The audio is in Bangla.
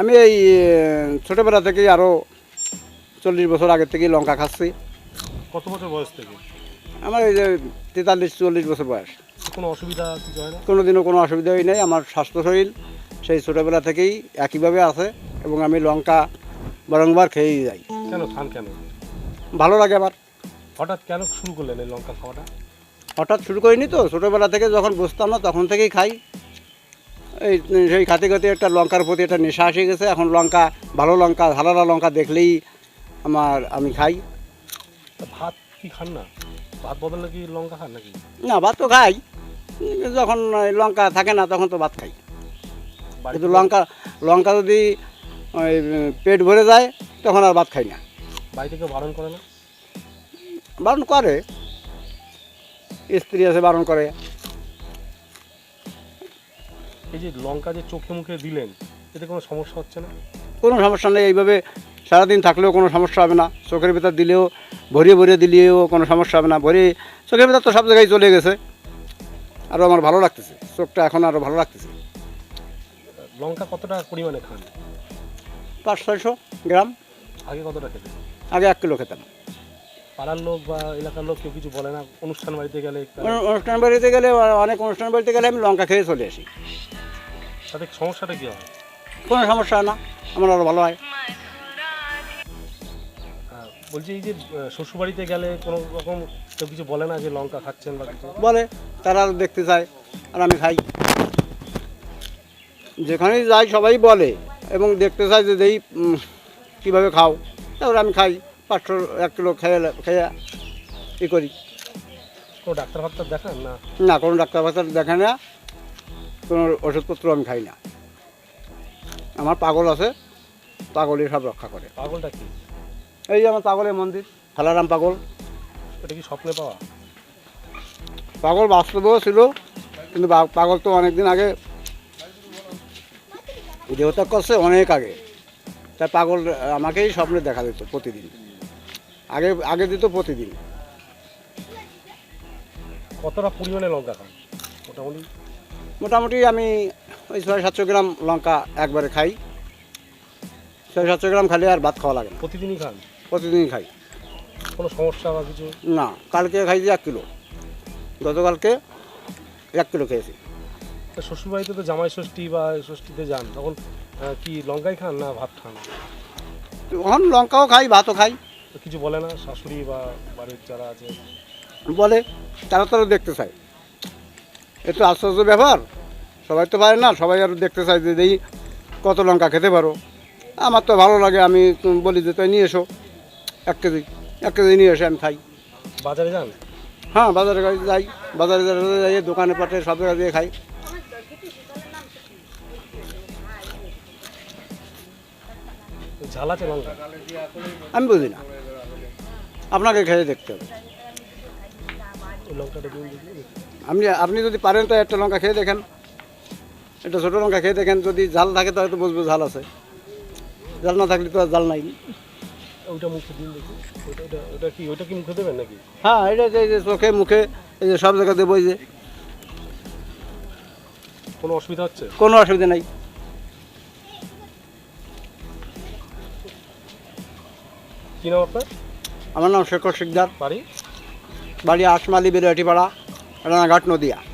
আমি এই ছোটোবেলা থেকেই আরও চল্লিশ বছর আগের থেকেই লঙ্কা খাচ্ছি। কত বছর বয়স থেকে? আমার এই যে তেতাল্লিশ চল্লিশ বছর বয়স। কোনো অসুবিধা কোনো দিনও কোনো অসুবিধাই নেই আমার স্বাস্থ্য শরীর সেই ছোটোবেলা থেকেই একইভাবে আছে এবং আমি লঙ্কা বারংবার খেয়েই যাই। কেন খান কেন? ভালো লাগে আমার। হঠাৎ কেন শুরু করলেন এই লঙ্কা খাওয়াটা? হঠাৎ শুরু করিনি তো ছোটোবেলা থেকে যখন বসতাম না তখন থেকেই খাই। এই সেই খাতে খাতে একটা লঙ্কার প্রতি একটা নেশা এসে গেছে। এখন লঙ্কা ভালো লঙ্কা ঝালালা লঙ্কা দেখলেই আমার আমি খাই। ভাত কি খান না? ভাত বদলে কি লঙ্কা খান নাকি? না ভাত তো খাই। যখন লঙ্কা থাকে না তখন তো ভাত খাই। কিন্তু লঙ্কা লঙ্কা যদি ওই, পেট ভরে যায় তখন আর ভাত খাই না। বাড়িতে কেউ বারণ করে না? বারণ করে। স্ত্রী আছে বারণ করে। এই যে লঙ্কা যে চোখে মুখে দিলেন এতে কোনো সমস্যা হচ্ছে না? কোনো সমস্যা নেই এইভাবে সারাদিন থাকলেও কোনো সমস্যা হবে না। চোখের ভেতর দিলেও ভরিয়ে ভরিয়ে দিলেও কোনো সমস্যা হবে না। ভরিয়ে চোখের ভেতর তো সব জায়গায় চলে গেছে। আরও আমার ভালো লাগতেছে। চোখটা এখন আরও ভালো লাগতেছে। লঙ্কা কতটা পরিমাণে খান? পাঁচ ছয়শো গ্রাম। আগে কতটা খেতে আগে এক কিলো খেতাম। পাড়ার লোক বা এলাকার লোক কেউ কিছু বলে না? অনুষ্ঠান বাড়িতে গেলে অনুষ্ঠান বাড়িতে গেলে অনেক অনুষ্ঠান বাড়িতে গেলে আমি লঙ্কা খেয়ে চলে আসি। তাতে সমস্যাটা কি হয় কোনো সমস্যা হয় না আমার আরও ভালো হয়। বলছি এই যে শ্বশুর বাড়িতে গেলে কোনো রকম কেউ কিছু বলে না যে লঙ্কা খাচ্ছেন বা কিছু? বলে তারা দেখতে চায় আর আমি খাই। যেখানেই যাই সবাই বলে এবং দেখতে চায় যে দেই উম, কীভাবে খাও তারপরে আমি খাই। পাঁচশো এক কিলো খেয়ে খেয়ে ই করি। কোনো ডাক্তার ফাক্তার দেখান না? না কোনো ডাক্তার ফাক্তার দেখে না। কোনো ওষুধপত্র আমি খাই না। আমার পাগল আছে পাগলই সব রক্ষা করে। পাগলটা কি? এই যে আমার পাগলের মন্দির খালারাম পাগল। এটা কি স্বপ্নে পাওয়া? পাগল বাস্তবেও ছিল কিন্তু পাগল তো অনেক দিন আগে দেহত্যাগ করছে অনেক আগে। তাই পাগল আমাকেই স্বপ্নে দেখা দিত প্রতিদিন। আগে আগে দিত প্রতিদিন। কতটা পরিমাণে লঙ্কা খান? মোটামুটি? মোটামুটি আমি ওই ছয় সাতশো গ্রাম লঙ্কা একবারে খাই। ছয় সাতশো গ্রাম খালি আর ভাত খাওয়া লাগে না। প্রতিদিনই খান? প্রতিদিনই খাই। কোনো সমস্যা বা কিছু? না কালকে খাইছি এক কিলো। গতকালকে এক কিলো খেয়েছি। তা শ্বশুরবাড়িতে তো জামাই ষষ্ঠী বা ষষ্ঠীতে যান তখন কি লঙ্কাই খান না ভাত খান? তখন লঙ্কাও খাই ভাতও খাই। কিছু বলে না শাশুড়ি বা বাড়ির যারা আছে? বলে তারা তারা দেখতে চায়। একটু আশ্চর্য ব্যাপার। সবাই তো পারে না সবাই আর দেখতে চায় যে দেই কত লঙ্কা খেতে পারো। আমার তো ভালো লাগে আমি বলি যে তাই নিয়ে এসো। এক কেজি এক কেজি নিয়ে এসে আমি খাই। বাজারে যান? হ্যাঁ বাজারে যাই বাজারে যাই দোকানে পাটে সব জায়গা দিয়ে খাই। লঙ্কা? আমি বুঝি না। আপনাকে খেয়ে দেখতে হবে। লঙ্কাটা আপনি আপনি যদি পারেন তো একটা লঙ্কা খেয়ে দেখেন। একটা ছোটো লঙ্কা খেয়ে দেখেন যদি ঝাল থাকে তাহলে তো বুঝব ঝাল আছে। ঝাল না থাকলে তো আর ঝাল নাই। ওইটা মুখে দিন দেখি। ওটা ওটা কি ওইটা কি মুখে দেবেন নাকি? হ্যাঁ এটা যে এই যে চোখে মুখে এই যে সব জায়গাতে বই যে। কোনো অসুবিধা হচ্ছে? কোনো অসুবিধা নাই। কি নাম আপনার? আমার নাম শেখর শিকদার। বাড়ি? বাড়ি আশমালি અડાણા ઘાટનો દિયા.